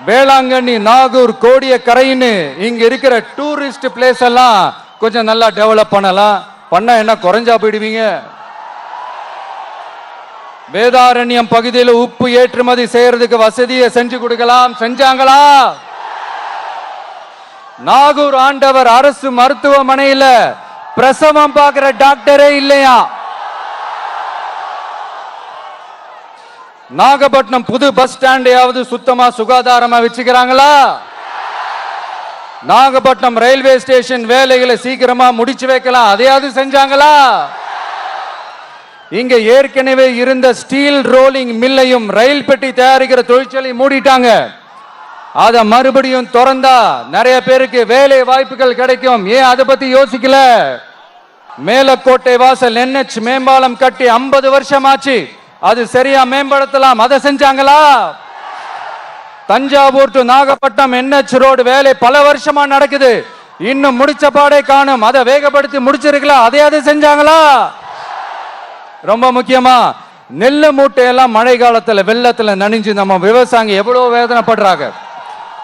வேளாங்கண்ணி நாகூர் கோடிய கரைன்னு இங்க இருக்கிற tourist place எல்லாம் கொஞ்சம் நல்லா டெவலப் பண்ணலாம். பண்ணா என்ன குறைஞ்சா போயிடுவீங்க? வேதாரண்யம் பகுதியில் உப்பு ஏற்றுமதி செய்யறதுக்கு வசதியை செஞ்சு கொடுக்கலாம். செஞ்சாங்களா? நாகூர் ஆண்டவர் அரசு மருத்துவமனையில பிரசவம் பார்க்கிற டாக்டரே இல்லையா? நாகப்பட்டினம் புது பஸ் ஸ்டாண்டையாவது சுத்தமா சுகாதாரமா வச்சுக்கிறாங்களா? நாகப்பட்டினம் ரயில்வே ஸ்டேஷன் வேலைகளை சீக்கிரமா முடிச்சு வைக்கலாம். அதையாவது செஞ்சாங்களா? இங்க ஏற்கனவே இருந்த ஸ்டீல் ரோலிங் மில்லையும் ரயில் பெட்டி தயாரிக்கிற தொழிற்சாலையும் மூடிட்டாங்க. அதை மறுபடியும் திறந்தா நிறைய பேருக்கு வேலை வாய்ப்புகள் கிடைக்கும். ஏன் அதை பத்தி யோசிக்கல? மேலக்கோட்டை வாசல் என்ஹெச் மேம்பாலம் கட்டி 50 வருஷம் ஆச்சு அது சரியா மேம்படுத்தலாம். அதை செஞ்சாங்களா? Thanjavur to Nagapattinam NH road வேலை பல வருஷமா நடக்குது. இன்னும் முடிச்ச பாடே காணும். அதை வேகப்படுத்தி முடிச்சிருக்கலாம் அதையாவது செஞ்சாங்களா? ரொம்ப முக்கியமா நெல்லு மூட்டையெல்லாம் மழை காலத்தில் வெள்ளத்தில் நனைஞ்சு நம்ம விவசாயிங்க எவ்வளோ வேதனைப்படுறாங்க.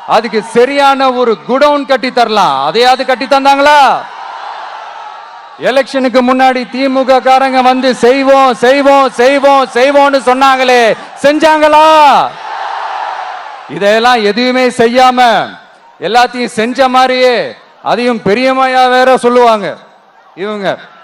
அதுக்கு சரியான ஒரு குடவுன் கட்டி தரலாம். அதையாவது கட்டி தந்தாங்களா? எலெக்ஷனுக்கு முன்னாடி திமுக காரங்க வந்து செய்வோம் செய்வோம் செய்வோம் செய்வோம்னு சொன்னாங்களே. செஞ்சாங்களா? இதையெல்லாம் எதுவுமே செய்யாம எல்லாத்தையும் செஞ்ச மாதிரியே அதையும் பெரியமையா வேற சொல்லுவாங்க. இவங்க